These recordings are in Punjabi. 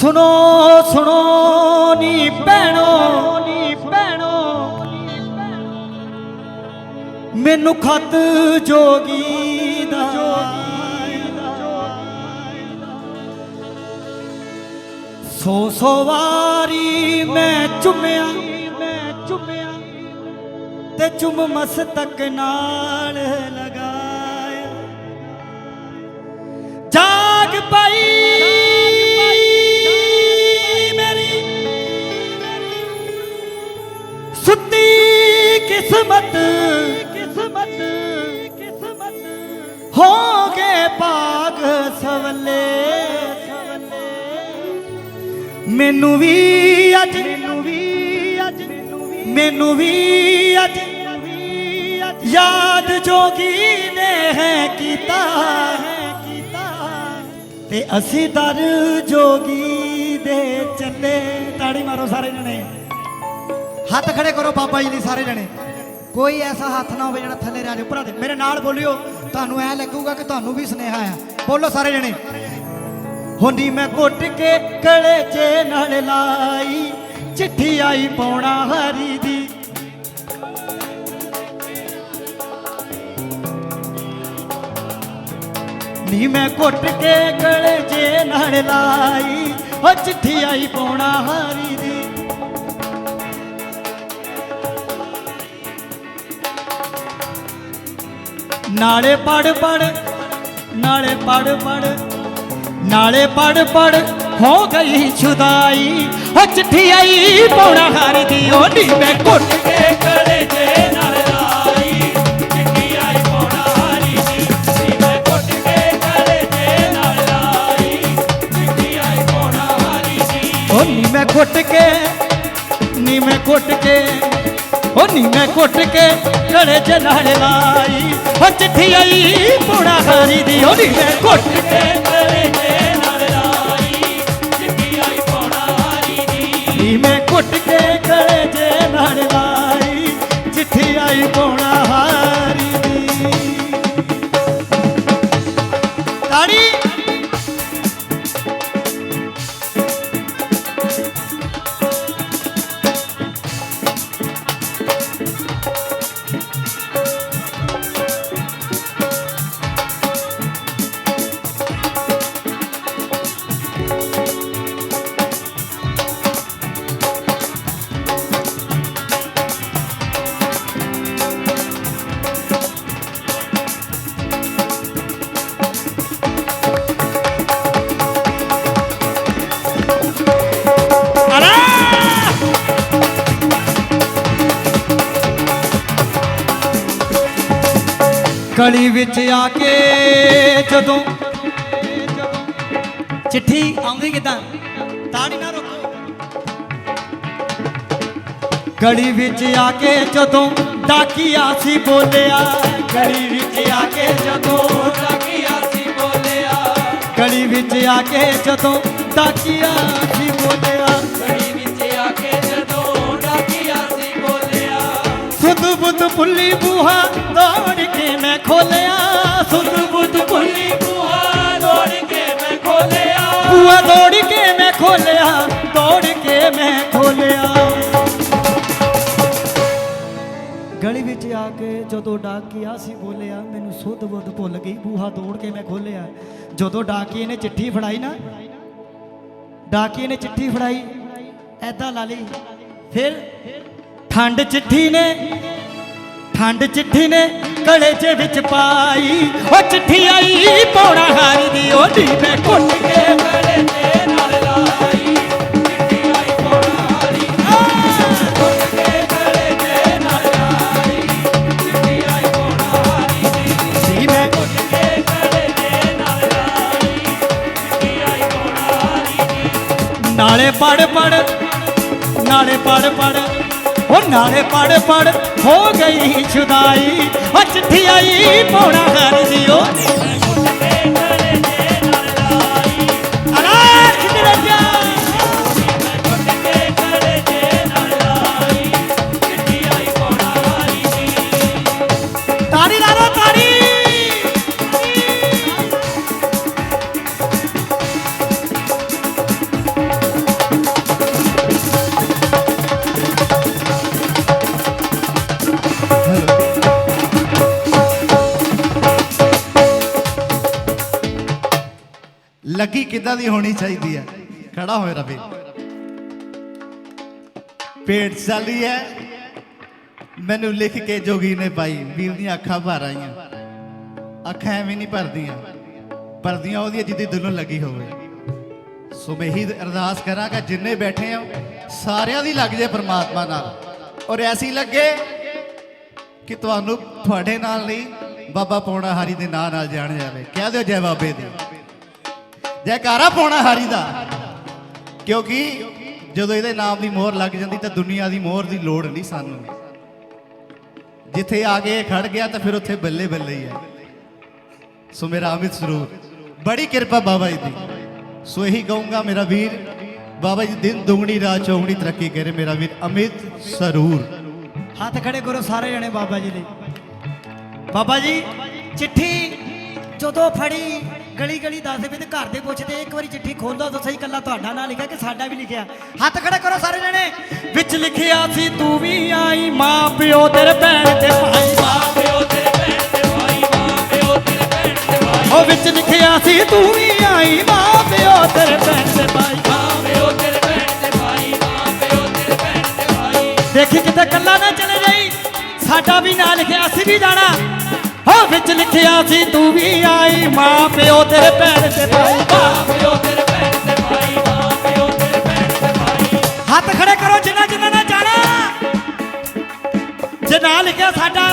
ਸੁਣੋ ਸੁਣੋ ਨੀ ਭੈਣੋ। ਨੀ ਭੈਣੋ ਮੈਨੂੰ ਖਤ ਜੋਗੀ ਦਾ। ਸੋ ਸੋ ਵਾਰੀ ਮੈਂ ਚੁੰਮਿਆ ਮੈਂ ਚੁੰਮਿਆ। ਤੇ ਚੁੰਮ ਮਸਤਕ ਨਾਲ ਲਗਾ। ਮੈਨੂੰ ਵੀ ਅੱਜ, ਮੈਨੂੰ ਵੀ ਅੱਜ ਮੈਨੂੰ ਵੀ ਅੱਜ ਯਾਦ ਜੋਗੀ ਨੇ ਹੈ ਕੀਤਾ। ਹੈ ਕੀਤਾ ਤੇ ਅਸੀਂ ਦਰ ਜੋਗੀ ਦੇ ਚੱਲੇ ਤਾੜੀ ਮਾਰੋ ਸਾਰੇ ਜਣੇ। ਹੱਥ ਖੜੇ ਕਰੋ ਬਾਬਾ ਜੀ ਲਈ ਸਾਰੇ ਜਣੇ। ਕੋਈ ਐਸਾ ਹੱਥ ਨਾ ਹੋਵੇ ਜਿਹੜਾ ਥੱਲੇ ਰਹਿ ਜਾਵੇ। ਉੱਪਰਾਂ ਦੇ, ਮੇਰੇ ਨਾਲ ਬੋਲਿਓ। ਤੁਹਾਨੂੰ ਐ ਲੱਗੂਗਾ ਕਿ ਤੁਹਾਨੂੰ ਵੀ ਸੁਨੇਹਾ ਆ। ਬੋਲੋ ਸਾਰੇ ਜਣੇ। ਹੁੰਦੀ ਮੈਂ ਕੁੱਟ ਕੇ ਗਲੇ 'ਚ ਨਾਲ ਲਾਈ, ਚਿੱਠੀ ਆਈ ਪਾਉਣਾ ਹਰੀ ਦੀ। ਨੀ ਮੈਂ ਘੁੱਟ ਕੇ ਗਲੇ 'ਚ ਨਾਲ ਲਾਈ, ਉਹ ਚਿੱਠੀ ਆਈ ਪਾਉਣਾ ਹਾਰੀ ਦੀ। ਨਾਲੇ ਪੜ ਪੜ ਨਾਲੇ ਪੜ ਪੜ ਨਾਲੇ ਪੜ ਪੜ ਹੋ ਗਈ ਛੁਦਾਈ। ਉਹ ਚਿੱਠੀ ਆਈ, ਪੌਣਾ ਹਾਰ ਦੀ ਉਹ ਮੈਂ ਘੁੱਟ ਕੇ ਗਲੇ ਜੇ ਨਾਲ ਮੈਂ ਘੁੱਟ ਕੇ ਗਲੇ ਜੇ ਲਾਈ। ਚਿੱਠੀ ਆਈ, ਪੌਣਾ ਦੀ ਨੀ ਮੈਂ ਘੁੱਟ ਕੇ, ਨੀ ਨੀ ਮੈਂ ਘੁੱਟ ਕੇ ਗਲੇ ਚ ਨਾਲ ਲਾਈ। ਉਹ ਚਿੱਠੀ ਆਈ, ਪੌਣਾ ਹਾਰੀ ਦੀ ਉਹ ਨੀ ਮੈਂ ਘੁੱਟ ਕੇ ਕੇ ਗਲੀ ਵਿੱਚ ਆ ਕੇ ਜਦੋਂ ਚਿੱਠੀ ਆਉਂਦੀ ਕਿਦਾਂ? ਤਾੜੀ ਨਾ ਰੋਕੋ। ਗਲੀ ਵਿੱਚ ਆ ਕੇ ਜਦੋਂ ਡਾਕੀਆ ਸੀ ਬੋਲਿਆ, ਗਲੀ ਵਿੱਚ ਆ ਕੇ ਜਦੋਂ ਡਾਕੀਆ ਸੀ ਬੋਲਿਆ, ਗਲੀ ਵਿੱਚ ਆ ਕੇ ਜਦੋਂ ਡਾਕੀਆ ਸੀ ਬੋਲਿਆ, ਗਲੀ ਵਿੱਚ ਆ ਕੇ ਜਦੋਂ ਡਾਕੀਆ ਸੀ ਬੋਲਿਆ। ਸੁਧ ਬੁੱਧ ਪੁੱਲੀ ਬੂਹਾ ਦੌੜ ਖੋਲਿਆ ਸੁਧ ਬੁੱਧ ਪੁੱਲੀ ਬੂਹਾ ਦੌੜ ਕੇ ਮੈਂ ਖੋਲਿਆ ਬੂਹਾ ਦੌੜ ਕੇ ਮੈਂ ਖੋਲਿਆ। ਦੌੜ ਕੇ ਮੈਂ ਖੋਲਿਆ ਗਲੀ ਵਿੱਚ ਆ ਕੇ ਜਦੋਂ ਡਾਕੀਆ ਸੀ ਬੋਲਿਆ, ਮੈਨੂੰ ਸੁੱਧ ਬੁੱਧ ਭੁੱਲ ਗਈ ਬੂਹਾ ਦੌੜ ਕੇ ਮੈਂ ਖੋਲਿਆ। ਜਦੋਂ ਡਾਕੀਏ ਨੇ ਚਿੱਠੀ ਫੜਾਈ ਨਾ, ਡਾਕੀਏ ਨੇ ਚਿੱਠੀ ਫੜਾਈ ਐਦਾਂ ਲਾ ਲਈ। ਫਿਰ ਠੰਡ ਚਿੱਠੀ ਨੇ, ਠੰਡ ਚਿੱਠੀ ਨੇ ਗਲੇ 'ਚ ਵਿੱਚ ਪਾਈ। ਉਹ ਚਿੱਠੀ ਆਈ, ਪੌਣਾ ਹਾਰੀ ਦੀ ਉਹਦੀ ਮੈਂ ਘੁੱਟ ਕੇ ਗਲੇ ਤੇ ਨਾਲ ਲਾਈ। ਚਿੱਠੀ ਆਈ, ਪੌਣਾ ਹਾਰੀ ਘੁੱਟ ਕੇ ਗਲੇ ਤੇ ਨਾਲ ਲਾਈ। ਚਿੱਠੀ ਆਈ, ਪੌਣਾ ਹਾਰੀ ਦੀ ਮੈਂ ਘੁੱਟ ਕੇ ਗਲੇ ਤੇ ਨਾਲ ਲਾਈ। ਚਿੱਠੀ ਆਈ, ਪੌਣਾ ਹਾਰੀ ਦੀ ਨਾਲੇ ਪੜ ਪੜ, ਨਾਲੇ ਪੜ ਪੜ, ਉਹ ਨਾਲੇ ਪੜ ਪੜ। ਹੋ ਗਈ ਛੁਦਾਈ ਉਹ ਚਿੱਠੀ ਆਈ ਪੌਣਾ ਹਾਰੀ ਦੀ ਕਿੱਦਾਂ ਦੀ ਹੋਣੀ ਚਾਹੀਦੀ ਹੈ? ਖੜਾ ਹੋਏ ਰਵੇ ਪੇਟ ਚਾਲੀ ਹੈ। ਮੈਨੂੰ ਲਿਖ ਕੇ ਜੋਗੀ ਨੇ ਪਾਈ। ਵੀਰ ਦੀਆਂ ਅੱਖਾਂ ਭਰ ਆਈਆਂ। ਅੱਖਾਂ ਐਵੇਂ ਨਹੀਂ ਭਰਦੀਆਂ। ਭਰਦੀਆਂ ਉਹਦੀਆਂ ਜਿੱਦੀ ਦਿਲੋਂ ਲੱਗੀ ਹੋਵੇ। ਸੋ ਮੈਂ ਹੀ ਅਰਦਾਸ ਕਰਾਂਗਾ ਜਿੰਨੇ ਬੈਠੇ ਆ ਸਾਰਿਆਂ ਦੀ ਲੱਗ ਜੇ ਪ੍ਰਮਾਤਮਾ ਨਾਲ। ਔਰ ਐਸੀ ਲੱਗੇ ਕਿ ਤੁਹਾਨੂੰ ਤੁਹਾਡੇ ਨਾਲ ਨਹੀਂ, ਬਾਬਾ ਪੌਣਾ ਹਾਰੀ ਦੇ ਨਾਂ ਨਾਲ ਜਾਣ ਜਾਵੇ। ਕਹਿ ਦਿਓ ਜੈ ਬਾਬੇ ਦੀ। ਜੈਕਾਰਾ ਪਾਉਣਾ ਹਾਰੀ ਦਾ। ਕਿਉਂਕਿ ਜਦੋਂ ਇਹਦੇ ਨਾਮ ਦੀ ਮੋਹਰ ਲੱਗ ਜਾਂਦੀ ਤਾਂ ਦੁਨੀਆ ਦੀ ਮੋਹਰ ਦੀ ਲੋੜ ਨਹੀਂ ਸਾਨੂੰ। ਜਿੱਥੇ ਆ ਕੇ ਖੜ ਗਿਆ ਤਾਂ ਫਿਰ ਉੱਥੇ ਬੱਲੇ ਬੱਲੇ ਹੀ ਹੈ ਸੋ ਮੇਰਾ ਅਮਿਤ ਸਰੂਪ ਬੜੀ ਕਿਰਪਾ ਬਾਬਾ ਜੀ ਦੀ। ਸੋ ਇਹੀ ਕਹੂੰਗਾ ਮੇਰਾ ਵੀਰ, ਬਾਬਾ ਜੀ ਦਿਨ ਦੁਗਣੀ, ਰਾਤ ਚੌਗਣੀ ਤਰੱਕੀ ਕਰੇ ਮੇਰਾ ਵੀਰ ਅਮਿਤ ਸਰੂਰ। ਹੱਥ ਖੜੇ ਕਰੋ ਸਾਰੇ ਜਣੇ ਬਾਬਾ ਜੀ ਲਈ ਬਾਬਾ ਜੀ, ਚਿੱਠੀ ਜਦੋਂ ਫੜੀ ਗਲੀ ਗਲੀ ਦੱਸਦੇ ਵੀ ਤੇ ਘਰ ਦੇ ਪੁੱਛਦੇ, ਇੱਕ ਵਾਰੀ ਚਿੱਠੀ ਖੋਲਦਾ ਤਾਂ ਸਹੀ ਕੱਲਾ ਤੁਹਾਡਾ ਨਾਂ ਲਿਖਿਆ ਕਿ ਸਾਡਾ ਵੀ ਲਿਖਿਆ। ਹੱਥ ਖੜਾ ਕਰੋ ਸਾਰੇ ਜਣੇ। ਵਿੱਚ ਲਿਖਿਆ ਸੀ, ਤੂੰ ਵੀ ਆਈ ਮਾਂ ਪਿਓ ਤੇਰੇ ਭੈਣ ਤੇ ਭਾਈ। ਮਾਂ ਪਿਓ ਤੇਰੇ ਭੈਣ ਤੇ ਭਾਈ ਮਾਂ ਪਿਓ ਤੇਰੇ ਭੈਣ ਤੇ ਭਾਈ ਉਹ ਵਿੱਚ ਲਿਖਿਆ ਸੀ, ਤੂੰ ਵੀ ਆਈ ਮਾਂ ਪਿਓ ਤੇਰੇ ਭੈਣ ਤੇ ਭਾਈ। ਮਾਂ ਪਿਓ ਤੇਰੇ ਭੈਣ ਤੇ ਭਾਈ ਮਾਂ ਪਿਓ ਤੇਰੇ ਭੈਣ ਤੇ ਭਾਈ ਦੇਖੀ ਕਿਤੇ ਕੱਲਾ ਨਾ ਚਲੇ ਜਾਈ। ਸਾਡਾ ਵੀ ਨਾਂ ਲਿਖਿਆ, ਅਸੀਂ ਵੀ ਜਾਣਾ। ਹੋ, ਵਿੱਚ ਲਿਖਿਆ ਸੀ, ਤੂੰ ਵੀ ਆਈ, ਮਾਂ ਪਿਓ ਤੇਰੇ ਭੈਣ ਤੇ ਭਾਈ। ਮਾਂ ਪਿਓ ਤੇਰੇ ਭੈਣ ਤੇ ਭਾਈ, ਮਾਂ ਪਿਓ ਤੇਰੇ ਭੈਣ ਤੇ ਭਾਈ। ਹੱਥ ਖੜੇ ਕਰੋ ਜਿੰਨਾ ਜਿੰਨਾ ਨਾ ਜਾਣਾ। ਜੇ ਨਾਂ ਲਿਖਿਆ ਸਾਡਾ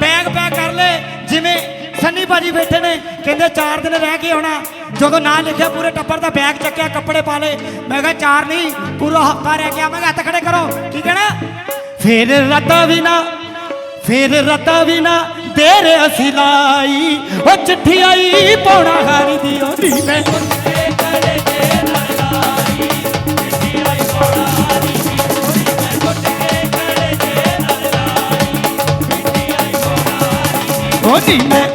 ਬੈਗ ਪੈਕ ਕਰ ਲੈ। ਜਿਵੇਂ ਸੰਨੀ ਭਾਜੀ ਬੈਠੇ ਨੇ, ਕਹਿੰਦੇ 4 ਦਿਨ ਰਹਿ ਕੇ ਆਉਣਾ। ਜਦੋਂ ਨਾਂ ਲਿਖਿਆ, ਪੂਰੇ ਟੱਬਰ ਦਾ ਬੈਗ ਚੱਕਿਆ, ਕੱਪੜੇ ਪਾ ਲਏ। ਮੈਂ ਕਿਹਾ, ਚਾਰ ਨਹੀਂ, ਪੂਰਾ ਹਫਤਾ ਰਹਿ ਗਿਆ। ਮੈਂ ਕਿਹਾ, ਹੱਥ ਖੜੇ ਕਰੋ। ਠੀਕ ਹੈ ਨਾ? ਫਿਰ ਰਤਾ ਵੀ ਨਾ, ਫਿਰ ਰਤਾ ਵੀ ਨਾ। ਤੇਰੇ ਅਸੀਂ ਲਾਈ, ਉਹ ਚਿੱਠੀ ਆਈ, ਪੌਣਾ ਹਾਰੀ ਦੀ ਉਹਦੀ ਮੈਂ। ਉਹਦੀ ਮੈਂ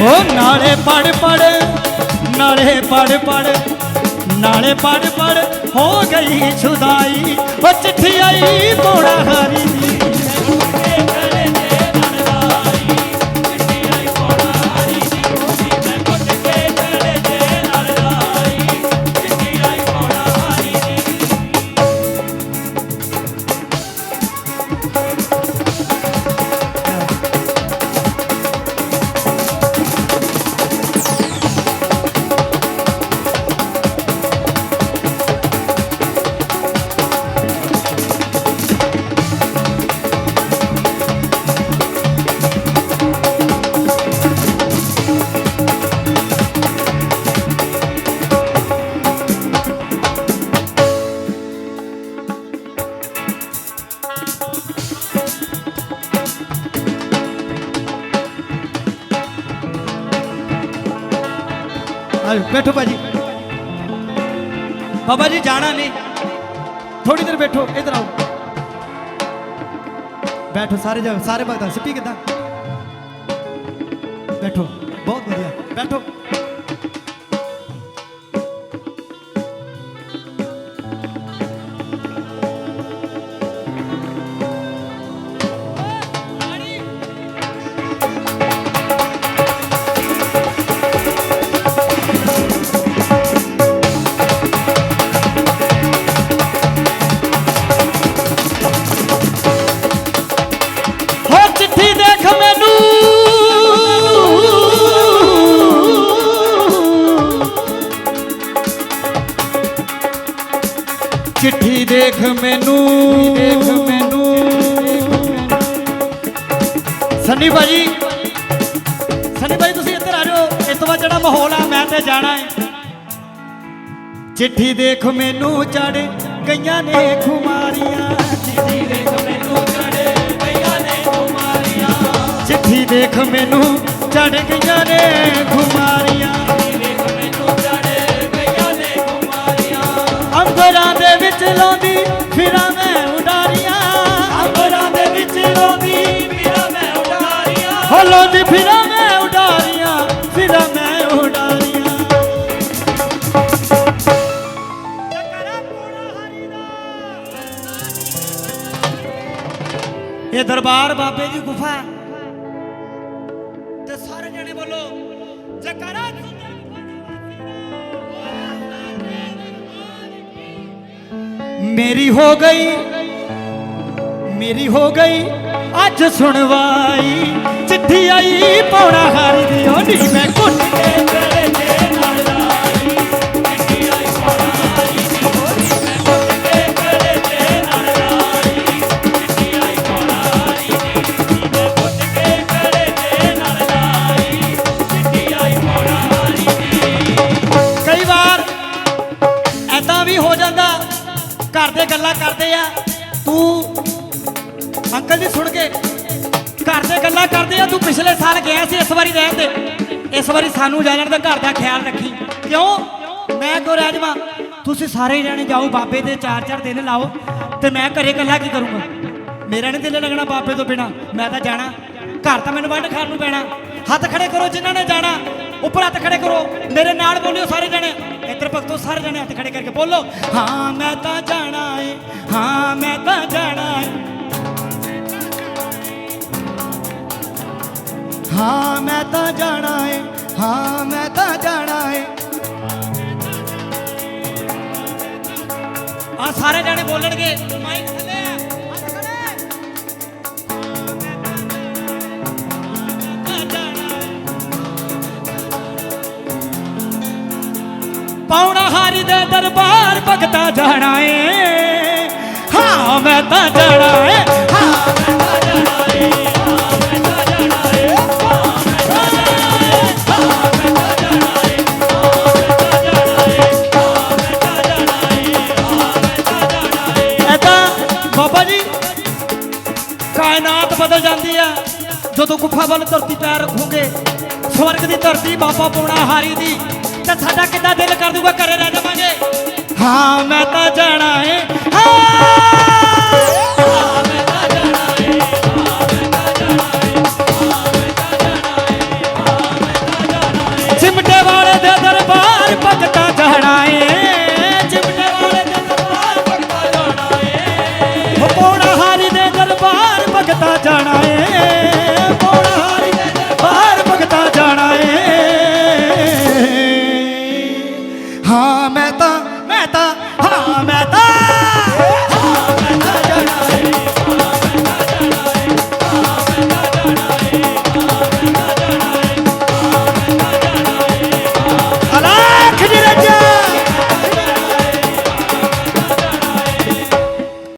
ਉਹ ਨਾਲੇ ਪੜ ਪੜ ਨਾਲੇ ਪੜ ਪੜ ਨਾਲੇ ਪੜ ਪੜ ਹੋ ਗਈ ਛੁਦਾਈ। ਉਹ ਚਿੱਠੀ ਆਈ ਪੌੜਾ ਹਾਰੀ ਦੀ। ਥੋੜੀ ਬੈਠੋ, ਇੱਧਰ ਆਓ। ਬੈਠੋ, ਸਾਰੇ ਜਾ ਸਾਰੇ ਭਗਤਾਂ, ਸਿੱਪੀ ਕਿਦਾਂ? ਬੈਠੋ, ਬਹੁਤ ਵਧੀਆ। ਬੈਠੋ। ਸੰਨੀ ਭਾਜੀ। ਸੰਨੀ ਭਾਜੀ, ਤੁਸੀਂ ਇੱਧਰ ਆ ਜਾਓ। ਇਸ ਤੋਂ ਬਾਅਦ ਜਿਹੜਾ ਮਾਹੌਲ ਆ, ਮੈਂ ਤੇ ਜਾਣਾ ਹੈ ਚਿੱਠੀ ਦੇਖ ਮੈਨੂੰ ਚੜ ਗਈਆਂ ਨੇ ਖੁਮਾਰੀਆਂ। ਚਿੱਠੀ ਦੇਖ ਮੈਨੂੰ ਚੜੇ ਪਈਆਂ ਨੇ ਤੁਮਾਰੀਆਂ ਚਿੱਠੀ ਦੇਖ ਮੈਨੂੰ ਚੜ ਗਈਆਂ ਨੇ ਖੁਮਾਰੀਆਂ। ਅੰਬਰਾਂ ਦੇ ਵਿੱਚ ਲਾਉਂਦੀ ਹੋ ਫਿਰਾਂ ਮੈਂ ਉਡਾਰੀਆਂ, ਫਿਰਾਂ ਮੈਂ ਉਡਾਰੀਆਂ। ਇਹ ਦਰਬਾਰ ਬਾਬੇ ਦੀ ਗੁਫਾ ਤੇ ਹੈ। ਤੇ ਜਕਰਾ ਮੇਰੀ ਹੋ ਗਈ, ਮੇਰੀ ਹੋ ਗਈ, ਅੱਜ ਸੁਣਵਾਈ। ਚਿੱਠੀ ਆਈ ਪੌਣਾ ਹਾਰੀ ਦੀ ਉਹ ਸਾਨੂੰ ਜਾਣਨ ਦਾ ਘਰ ਦਾ ਖਿਆਲ ਰੱਖੀ। ਕਿਉਂ? ਮੈਂ ਕੋ ਰਾਜਮਾ ਤੁਸੀਂ ਸਾਰੇ ਜਾਣੇ ਜਾਓ, ਬਾਬੇ ਦੇ ਚਾਰ ਚਾਰ ਦਿਨ ਲਾਓ, ਤੇ ਮੈਂ ਘਰੇ ਇਕੱਲਾ ਕੀ ਕਰੂੰਗਾ? ਮੇਰਾ ਨਹੀਂ ਦਿਲ ਲੱਗਣਾ ਬਾਬੇ ਤੋਂ ਬਿਨਾ। ਮੈਂ ਤਾਂ ਜਾਣਾ। ਘਰ ਤਾਂ ਮੈਨੂੰ ਵੱਢ ਖਾਣ ਨੂੰ ਪੈਣਾ। ਹੱਥ ਖੜੇ ਕਰੋ ਜਿਨ੍ਹਾਂ ਨੇ ਜਾਣਾ। ਉੱਪਰ ਹੱਥ ਖੜੇ ਕਰੋ। ਮੇਰੇ ਨਾਲ ਬੋਲਿਓ ਸਾਰੇ ਜਣੇ। ਇੱਧਰ ਭਗਤੋ, ਸਾਰੇ ਜਣੇ ਹੱਥ ਖੜੇ ਕਰਕੇ ਬੋਲੋ। ਹਾਂ, ਮੈਂ ਤਾਂ ਜਾਣਾ ਏ। ਹਾਂ, ਮੈਂ ਤਾਂ ਜਾਣਾ ਏ। ਹਾਂ, ਮੈਂ ਤਾਂ ਹਾਂ, ਮੈਂ ਤਾਂ ਜਾਣਾ ਏ। ਆ ਸਾਰੇ ਜਣੇ ਬੋਲਣਗੇ। ਮਾਈਕ ਥੱਲੇ ਆ। ਹੱਥ ਖੜੇ ਪੌਣਾ ਹਾਰੀ ਦੇ ਦਰਬਾਰ ਭਗਤਾ ਜਾਣਾ ਏ। ਹਾਂ, ਮੈਂ ਤਾਂ ਜਾਣਾ ਦੀ ਧਰਤੀ ਬਾਬਾ ਪੌਣਾ ਹਾਰੀ ਦੀ। ਤੇ ਸਾਡਾ ਕਿੱਦਾਂ ਦਿਲ ਕਰ ਦੂਗਾ ਘਰੇ ਰਹਿ ਜਾਵਾਂਗੇ? ਹਾਂ, ਮੈਂ ਤਾਂ ਜਾਣਾ ਏ।